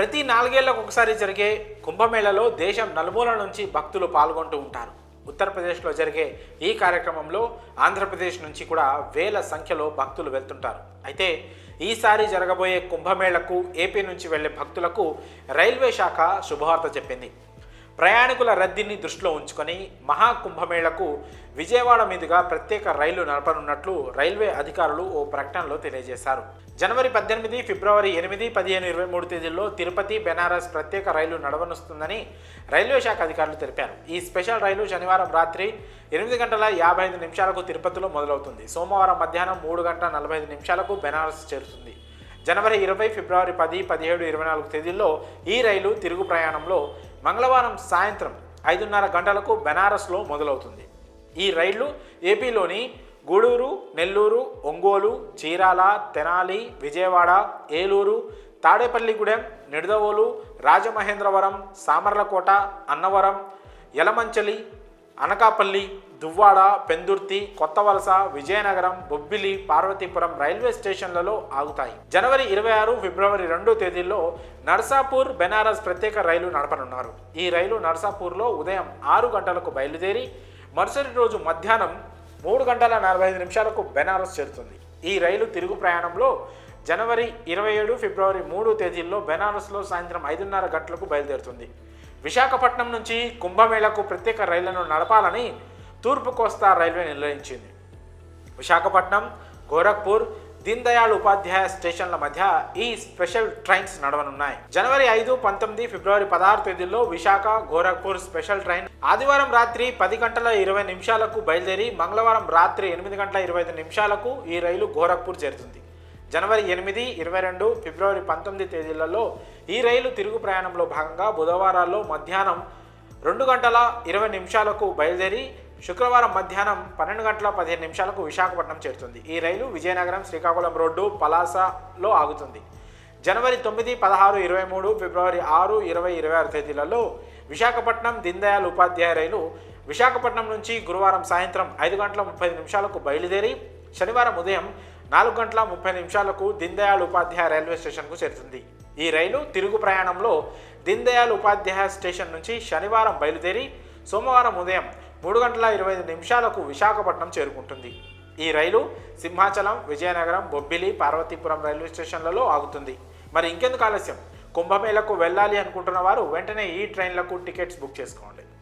ప్రతి నాలుగేళ్ళకు ఒకసారి జరిగే కుంభమేళలో దేశం నలుమూల నుంచి భక్తులు పాల్గొంటూ ఉంటారు. ఉత్తరప్రదేశ్లో జరిగే ఈ కార్యక్రమంలో ఆంధ్రప్రదేశ్ నుంచి కూడా వేల సంఖ్యలో భక్తులు వెళ్తుంటారు. అయితే ఈసారి జరగబోయే కుంభమేళకు ఏపీ నుంచి వెళ్ళే భక్తులకు రైల్వే శాఖ శుభవార్త చెప్పింది. ప్రయాణికుల రద్దీని దృష్టిలో ఉంచుకొని మహాకుంభమేళకు విజయవాడ మీదుగా ప్రత్యేక రైలు నడపనున్నట్లు రైల్వే అధికారులు ఓ ప్రకటనలో తెలియజేశారు. జనవరి పద్దెనిమిది ఫిబ్రవరి ఎనిమిది పదిహేను ఇరవై మూడు తేదీల్లో తిరుపతి బెనారస్ ప్రత్యేక రైలు నడవనుస్తుందని రైల్వే శాఖ అధికారులు తెలిపారు. ఈ స్పెషల్ రైలు శనివారం రాత్రి ఎనిమిది గంటల యాభై ఐదు నిమిషాలకు తిరుపతిలో మొదలవుతుంది. సోమవారం మధ్యాహ్నం మూడు గంటల నలభై ఐదు నిమిషాలకు బెనారస్ చేరుతుంది. జనవరి ఇరవై ఫిబ్రవరి పది పదిహేడు ఇరవై నాలుగు తేదీల్లో ఈ రైలు తిరుగు ప్రయాణంలో మంగళవారం సాయంత్రం ఐదున్నర గంటలకు బెనారస్లో మొదలవుతుంది. ఈ రైళ్ళు ఏపీలోని గూడూరు నెల్లూరు ఒంగోలు చీరాల తెనాలి విజయవాడ ఏలూరు తాడేపల్లిగూడెం నిడదవోలు రాజమహేంద్రవరం సామర్లకోట అన్నవరం యలమంచలి అనకాపల్లి దువ్వాడ పెందుర్తి కొత్తవలస విజయనగరం బొబ్బిలి పార్వతీపురం రైల్వే స్టేషన్లలో ఆగుతాయి. జనవరి ఇరవై ఆరు ఫిబ్రవరి రెండు తేదీల్లో నర్సాపూర్ బెనారస్ ప్రత్యేక రైలు నడపనున్నారు. ఈ రైలు నర్సాపూర్లో ఉదయం ఆరు గంటలకు బయలుదేరి మరుసటి రోజు మధ్యాహ్నం మూడు గంటల నలభై ఐదు నిమిషాలకు బెనారస్ చేరుతుంది. ఈ రైలు తిరుగు ప్రయాణంలో జనవరి ఇరవై ఏడు ఫిబ్రవరి మూడు తేదీల్లో బెనారస్లో సాయంత్రం ఐదున్నర గంటలకు బయలుదేరుతుంది. విశాఖపట్నం నుంచి కుంభమేళకు ప్రత్యేక రైళ్ళను నడపాలని తూర్పు కోస్తా రైల్వే నిర్ణయించింది. విశాఖపట్నం గోరఖ్పూర్ దీన్ దయాళ్ ఉపాధ్యాయ స్టేషన్ల మధ్య ఈ స్పెషల్ ట్రైన్స్ నడవనున్నాయి. జనవరి ఐదు పంతొమ్మిది ఫిబ్రవరి పదహారు తేదీల్లో విశాఖ గోరఖ్పూర్ స్పెషల్ ట్రైన్ ఆదివారం రాత్రి పది గంటల ఇరవై నిమిషాలకు బయలుదేరి మంగళవారం రాత్రి ఎనిమిది గంటల ఇరవై ఐదు నిమిషాలకు ఈ రైలు గోరఖ్పూర్ చేరుతుంది. జనవరి ఎనిమిది ఇరవై రెండు ఫిబ్రవరి పంతొమ్మిది తేదీలలో ఈ రైలు తిరుగు ప్రయాణంలో భాగంగా బుధవారాల్లో మధ్యాహ్నం రెండు గంటల ఇరవై నిమిషాలకు బయలుదేరి శుక్రవారం మధ్యాహ్నం పన్నెండు గంటల పదిహేను నిమిషాలకు విశాఖపట్నం చేరుతుంది. ఈ రైలు విజయనగరం శ్రీకాకుళం రోడ్డు పలాసలో ఆగుతుంది. జనవరి తొమ్మిది పదహారు ఇరవై మూడు ఫిబ్రవరి ఆరు ఇరవై ఇరవై ఆరు తేదీలలో విశాఖపట్నం దీన్దయాళ్ ఉపాధ్యాయ రైలు విశాఖపట్నం నుంచి గురువారం సాయంత్రం ఐదు గంటల ముప్పై నిమిషాలకు బయలుదేరి శనివారం ఉదయం నాలుగు గంటల ముప్పై నిమిషాలకు దీన్ దయాళ్ ఉపాధ్యాయ రైల్వే స్టేషన్కు చేరుతుంది. ఈ రైలు తిరుగు ప్రయాణంలో దీన్ దయాళ్ ఉపాధ్యాయ స్టేషన్ నుంచి శనివారం బయలుదేరి సోమవారం ఉదయం మూడు గంటల ఇరవై ఐదు నిమిషాలకు విశాఖపట్నం చేరుకుంటుంది. ఈ రైలు సింహాచలం విజయనగరం బొబ్బిలి పార్వతీపురం రైల్వే స్టేషన్లలో ఆగుతుంది. మరి ఇంకెందుకు ఆలస్యం? కుంభమేళకు వెళ్ళాలి అనుకుంటున్న వారు వెంటనే ఈ ట్రైన్లకు టికెట్స్ బుక్ చేసుకోండి.